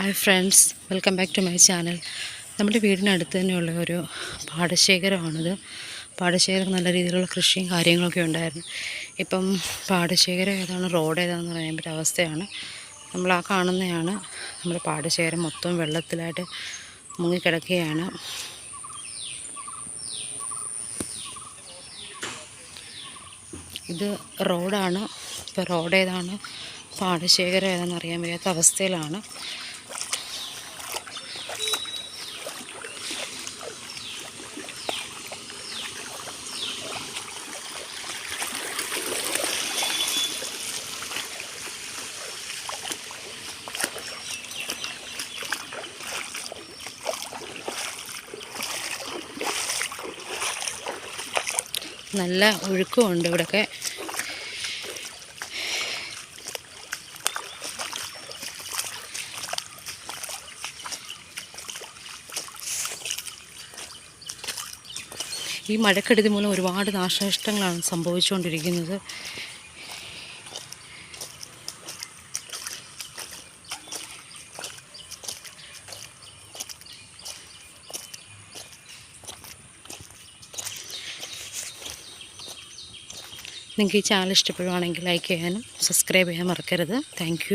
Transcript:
Hi friends welcome back to my channel. നമ്മുടെ വീടിനടുത്ത് തന്നെയുള്ള ഒരു പാടശേഖരമാണിത്. പാടശേഖരം നല്ല രീതിയിലുള്ള കൃഷിയും കാര്യങ്ങളൊക്കെ ഉണ്ടായിരുന്നു. ഇപ്പം പാടശേഖരം ഏതാണ് റോഡ് ഏതാണെന്ന് പറയാൻ പറ്റിയ അവസ്ഥയാണ്. നമ്മൾ ആ കാണുന്നതാണ്. നമ്മുടെ പാടശേഖരം മൊത്തം വെള്ളത്തിലായിട്ട് മുങ്ങിക്കിടക്കുകയാണ്. ഇത് റോഡാണ്. ഇപ്പോൾ റോഡ് ഏതാണ് പാടശേഖരം ഏതാണെന്ന് അറിയാൻ വയ്യാത്ത അവസ്ഥയിലാണ്. നല്ല ഒഴുക്കുമുണ്ട് ഇവിടെയൊക്കെ ഈ മഴക്കെടുതി മൂലം ഒരുപാട് നാശനഷ്ടങ്ങളാണ് സംഭവിച്ചുകൊണ്ടിരിക്കുന്നത്. നിങ്ങൾക്ക് ഈ ചാനൽ ഇഷ്ടപ്പെടുവാണെങ്കിൽ ലൈക്ക് ചെയ്യാനും സബ്സ്ക്രൈബ് ചെയ്യാൻ മറക്കരുത്. താങ്ക്